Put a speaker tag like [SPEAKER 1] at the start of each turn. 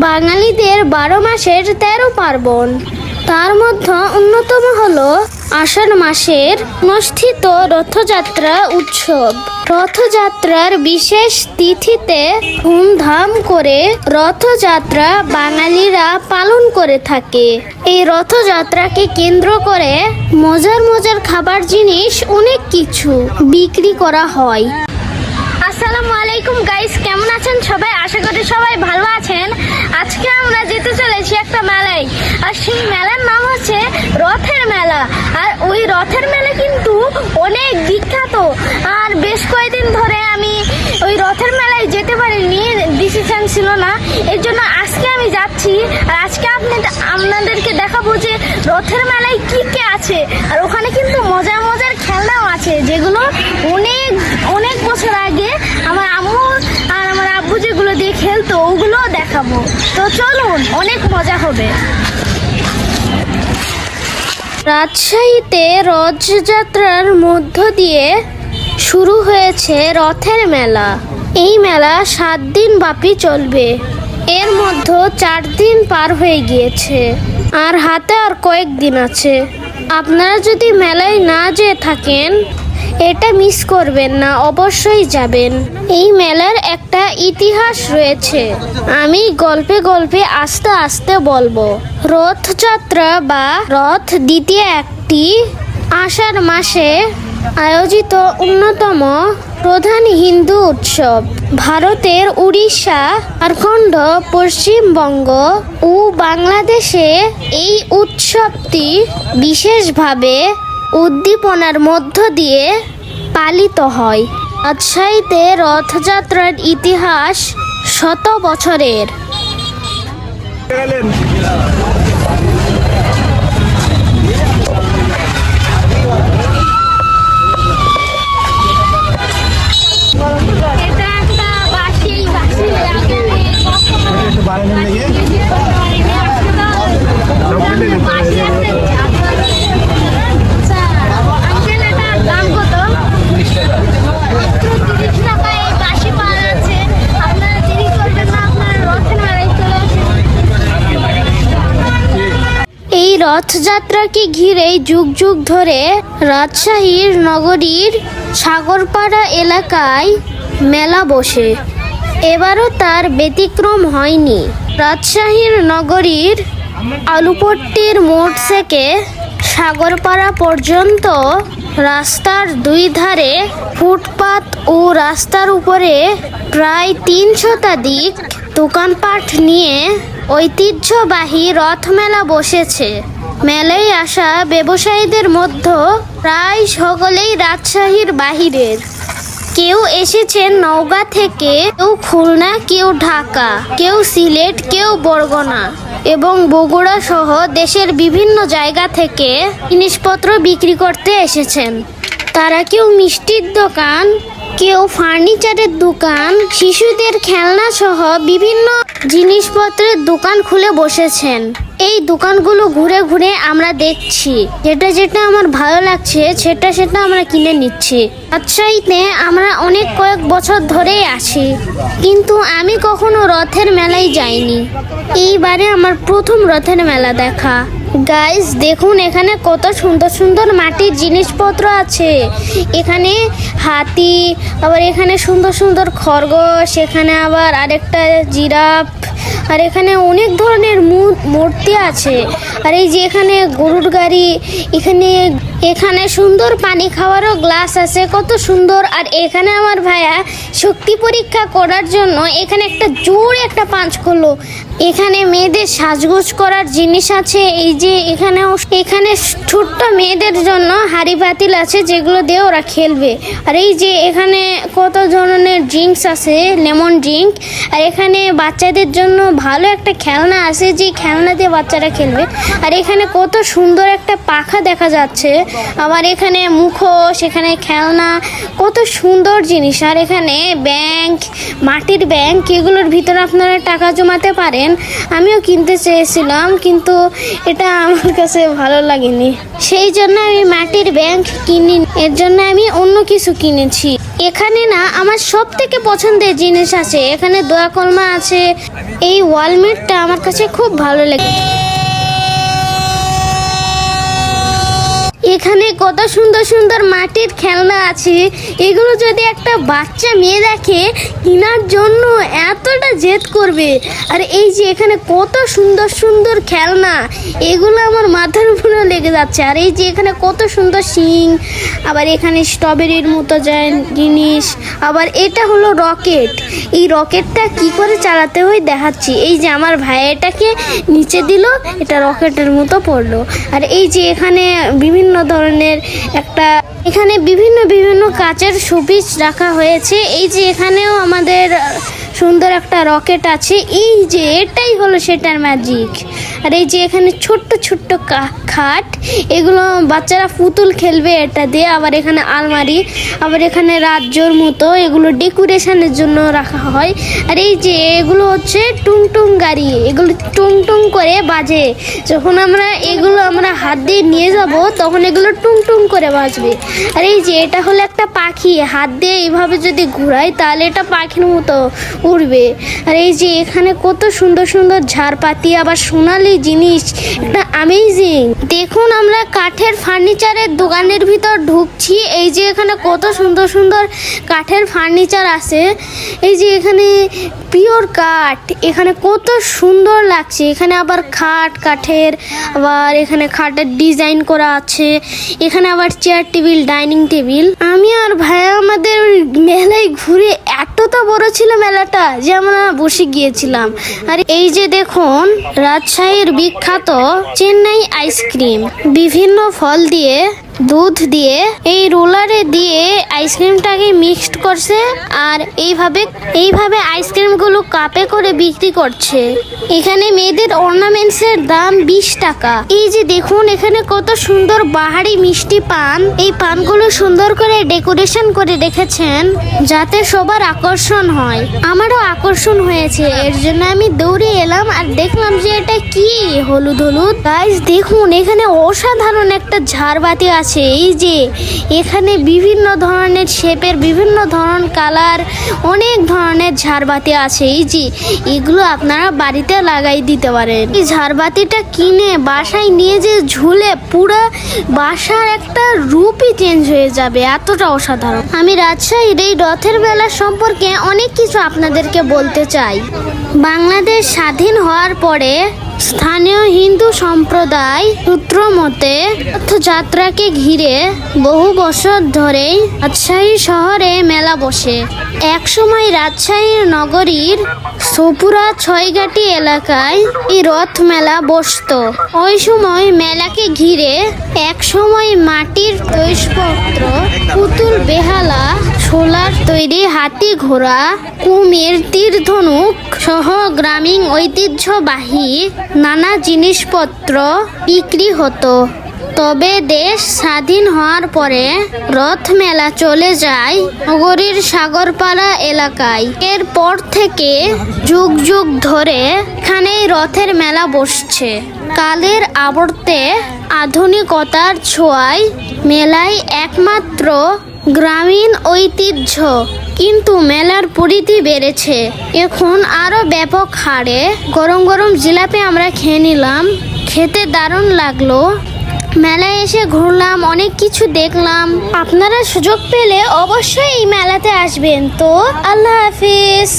[SPEAKER 1] বাঙালিদের বারো মাসের তেরো পার্বণ। তার মধ্যে অন্যতম হল আষাঢ় মাসের অনুষ্ঠিত রথযাত্রা উৎসব। রথযাত্রার বিশেষ তিথিতে ধুমধাম করে রথযাত্রা বাঙালিরা পালন করে থাকে। এই রথযাত্রাকে কেন্দ্র করে মজার মজার খাবার জিনিস অনেক কিছু বিক্রি করা হয়। আসসালামু আলাইকুম গাইস কেমন আছেন সবাই? আশা করি সবাই ভালো আছেন। আজকে আমরা যেতে চলেছি একটা মেলায়। আর সেই মেলার নাম হচ্ছে রথের মেলা। আর ওই রথের মেলা কিন্তু অনেক বিখ্যাত। আর বেশ কয়েকদিন ধরে আমি ওই রথের মেলায় যেতে পারিনি ডিসিশন ছিল না। এর জন্য আজকে আমি যাচ্ছি। আর আজকে আপনি আপনাদেরকে দেখাবো যে রথের মেলায় কি কি আছে। আর ওখানে কিন্তু মজার মজার খেলনাও আছে, যেগুলো অনেক অনেক বছর আগে আমার আম্মু আর আমার আব্বু যেগুলো দিয়ে ওগুলো দেখাবো। তো চলুন, অনেক মজা হবে। রাজশাহীতে রথযাত্রার মধ্য দিয়ে শুরু হয়েছে রথের মেলা। এই মেলা সাত দিন ব্যাপী চলবে। এর মধ্যে চার দিন পার হয়ে গিয়েছে। আর হাতে আর কয়েকদিন আছে। আপনারা যদি মেলায় না যেয়ে থাকেন এটা মিস করবেন না, অবশ্যই যাবেন। এই মেলার একটা ইতিহাস রয়েছে। আমি গল্পে গল্পে আস্তে আস্তে বলব। রথযাত্রা বা রথ দ্বিতীয় একটি আষাঢ় মাসে আয়োজিত অন্যতম প্রধান হিন্দু উৎসব। ভারতের উড়িষ্যা, ঝাড়খণ্ড, পশ্চিমবঙ্গ ও বাংলাদেশে এই উৎসবটি বিশেষভাবে উদ্দীপনার মধ্য দিয়ে পালিত হয়। রাজশাহীতে রথযাত্রার ইতিহাস শত বছরের
[SPEAKER 2] গেলেন
[SPEAKER 1] এটা একটা বাসি বাসি
[SPEAKER 2] একটু বাড়ানোর লেগে
[SPEAKER 1] দাম কত মাত্র তিরিশ টাকায় এই বাসি পাওয়া যাচ্ছে আপনারা দেরি করবেন না আপনারা রথের মেলায় চলে আসুন এই রথযাত্রাকে ঘিরেই যুগ যুগ ধরে রাজশাহীর নগরীর সাগরপাড়া এলাকায় মেলা বসে। এবারও তার ব্যতিক্রম হয়নি। রাজশাহীর নগরীর আলুপট্টির মোড় থেকে সাগরপাড়া পর্যন্ত রাস্তার দুই ধারে ফুটপাত ও রাস্তার উপরে প্রায় তিন শতাধিক দোকানপাট নিয়ে ঐতিহ্যবাহী রথমেলা বসেছে। মেলায় আসা ব্যবসায়ীদের মধ্যে প্রায় সকলেই রাজশাহীর বাহিরের। কেউ এসেছেন নওগাঁ থেকে, কেউ খুলনা, কেউ ঢাকা, কেউ সিলেট, কেউ বরগনা এবং বগুড়া সহ দেশের বিভিন্ন জায়গা থেকে জিনিসপত্র বিক্রি করতে এসেছেন। তারা কেউ মিষ্টির দোকান কেউ ফার্নিচারের দোকান, শিশুদের খেলনা সহ বিভিন্ন জিনিসপত্রের দোকান খুলে বসেছেন। এই দোকানগুলো ঘুরে ঘুরে আমরা দেখছি। যেটা যেটা আমার ভালো লাগছে, সেটা সেটা আমরা কিনে নিচ্ছি। রাজশাহীতে আমরা অনেক কয়েক বছর ধরেই আছি। কিন্তু আমি কখনো রথের মেলায় যাইনি। এইবারে আমার প্রথম রথের মেলা দেখা। গাইস দেখুন, এখানে কত সুন্দর সুন্দর মাটির জিনিসপত্র আছে। এখানে হাতি, আবার এখানে সুন্দর সুন্দর খরগোশ, এখানে আবার আরেকটা জিরাফ, আর এখানে অনেক ধরনের মূর্তি আছে। আর এই যে এখানে গরুর গাড়ি, এখানে এখানে সুন্দর পানি খাওয়ারও গ্লাস আছে, কত সুন্দর। আর এখানে আমার ভাইয়া শক্তি পরীক্ষা করার জন্য এখানে একটা জোর একটা পাঁচ করল। এখানে মেয়েদের সাজগোজ করার জিনিস আছে, এই যে এখানেও, এখানে ছোট্ট মেয়েদের জন্য হাড়ি পাতিল আছে, যেগুলো দিয়ে ওরা খেলবে। আর এই যে এখানে কত ধরনের ড্রিঙ্কস আছে, লেমন ড্রিঙ্ক। আর এখানে বাচ্চাদের জন্য ভালো একটা খেলনা আছে, যে খেলনা দিয়ে বাচ্চারা খেলবে। আর এখানে কত সুন্দর একটা পাখা দেখা যাচ্ছে। আবার এখানে মুখোশ, এখানে খেলনা, কত সুন্দর জিনিস। আর এখানে ব্যাংক, মাটির ব্যাংক, এগুলোর ভিতরে আপনারা টাকা জমাতে পারেন। আমিও কিনতে চেয়েছিলাম, কিন্তু এটা আমার কাছে ভালো লাগেনি। সেই জন্য আমি মাটির ব্যাংক কিনি। এর জন্য আমি অন্য কিছু কিনেছি। এখানে না, আমার সব থেকে পছন্দের জিনিস আছে। এখানে দোয়া কলমা আছে। এই ওয়ালমেটটা আমার কাছে খুব ভালো লাগে এখানে কত সুন্দর সুন্দর মাটির খেলনা আছে। এগুলো যদি একটা বাচ্চা মেয়ে দেখে, কেনার জন্য এতটা জেদ করবে। আর এই যে এখানে কত সুন্দর সুন্দর খেলনা, এগুলো আমার মাথার উপরে লেগে যাচ্ছে। আর এই যে এখানে কত সুন্দর শিং, আবার এখানে স্ট্রবেরির মতো যায় জিনিস, আবার এটা হলো রকেট। এই রকেটটা কি করে চালাতে হয় দেখাচ্ছি। এই যে আমার ভাই এটাকে নিচে দিল, এটা রকেটের মতো পড়ল। আর এই যে এখানে বিভিন্ন ধরনের একটা এখানে বিভিন্ন বিভিন্ন কাচের শোপিস রাখা হয়েছে। এই যে এখানেও আমাদের সুন্দর একটা রকেট আছে। এই যে, এটাই হলো সেটার ম্যাজিক আর এই যে এখানে ছোট্ট ছোট্ট খাট। এগুলো বাচ্চারা পুতুল খেলবে এটা দিয়ে। আবার এখানে আলমারি। আবার এখানে রাজ্যর মতো এগুলো ডেকোরেশনের জন্য রাখা হয়। আর এই যে, এগুলো হচ্ছে টুং টুং গাড়ি। এগুলো টুং টুং করে বাজে। যখন আমরা এগুলো আমরা হাত দিয়ে নিয়ে যাব, তখন এগুলো টুং টুং করে বাজবে। আর এই যে, এটা হলো একটা পাখি। হাত দিয়ে এইভাবে যদি ঘুরাই তাহলে এটা পাখির মতো। উড়বে আর এই যে এখানে কত সুন্দর সুন্দর ঝাড়পাতি, আবার সোনালি জিনিস এটা আমেজিং দেখুন আমরা কাঠের ফার্নিচারের দোকানের ভিতর ঢুকছি। এই যে এখানে কত সুন্দর সুন্দর কাঠের ফার্নিচার আছে। এই যে এখানে পিওর কাঠ, এখানে কত সুন্দর লাগছে। এখানে আবার খাট, কাঠের, আবার এখানে খাটের ডিজাইন করা আছে। এখানে আবার চেয়ার টেবিল ডাইনিং টেবিল আমি আর ভাইয়া আমাদের মেলায় ঘুরে এতটা বড় ছিল মেলাটা যে আমরা বসে গিয়েছিলাম। আর এই যে দেখুন, রাজশাহীর বিখ্যাত চেন্নাই আইসক্রিম বিভিন্ন ফল দিয়ে দুধ দিয়ে, এই রোলারে দিয়ে আইসক্রিমটাকে মিক্সড করছে আর এইভাবে এইভাবে আইসক্রিমগুলো কাপে করে বিক্রি করছে। এখানে মেয়েদের অর্নামেন্টসের দাম বিশ টাকা। এই যে দেখুন, এখানে কত সুন্দর বাহারি মিষ্টি পান। এই পানগুলো সুন্দর করে ডেকোরেশন করে রেখেছেন যাতে সবার আকর্ষণ হয়। আমারও আকর্ষণ হয়েছে, এর জন্য আমি দৌড়ে এলাম আর দেখলাম যে এটা কি হলুদ হলুদ। গাইস দেখুন, এখানে অসাধারণ একটা ঝাড়বাতি আছে এই যে, এখানে বিভিন্ন ধরনের শেপের বিভিন্ন ধরন কালার, অনেক ধরনের ঝাড়বাতি আছে। এই যে, এগুলো আপনারা বাড়িতে লাগাই দিতে পারেন। এই ঝাড়বাতিটা কিনে বাসায় নিয়ে যে ঝুলে পুরো বাসার একটা রূপই চেঞ্জ হয়ে যাবে, এতটা অসাধারণ। আমি রাজশাহীর এই রথের মেলা সম্পর্কে অনেক কিছু আপনাদেরকে বলতে চাই। বাংলাদেশ স্বাধীন হওয়ার পরে স্থানীয় হিন্দু সম্প্রদায় সূত্র মতে রথযাত্রাকে ঘিরে বহু বছর ধরেই রাজশাহী শহরে মেলা বসে। একসময় রাজশাহীর নগরীর সপুরা ছয়ঘাটি এলাকায় এই রথ মেলা বসতো। ওই সময় মেলাকে ঘিরে এক সময় মাটির তৈজপত্র পুতুল, বেহালা সোলার তৈরি হাতি ঘোড়া, কুমির, তীর ধনুক সহ গ্রামীণ ঐতিহ্যবাহী নানা জিনিসপত্র বিক্রি হতো। তবে দেশ স্বাধীন হওয়ার পরে রথ মেলা চলে যায় নগরীর সাগরপাড়া এলাকায়। এরপর থেকে যুগ যুগ ধরে এখানেই রথের মেলা বসছে। কালের আবর্তে আধুনিকতার ছোঁয়ায় মেলায় একমাত্র গ্রামীণ ঐতিহ্য, কিন্তু মেলার পরিধি বেড়েছে। এখন আরও ব্যাপক হারে গরম গরম জিলাপি আমরা খেয়ে নিলাম। খেতে দারুণ লাগল। মেলায় এসে ঘুরলাম, অনেক কিছু দেখলাম। আপনারা সুযোগ পেলে অবশ্যই এই মেলাতে আসবেন। তো আল্লাহ হাফিজ।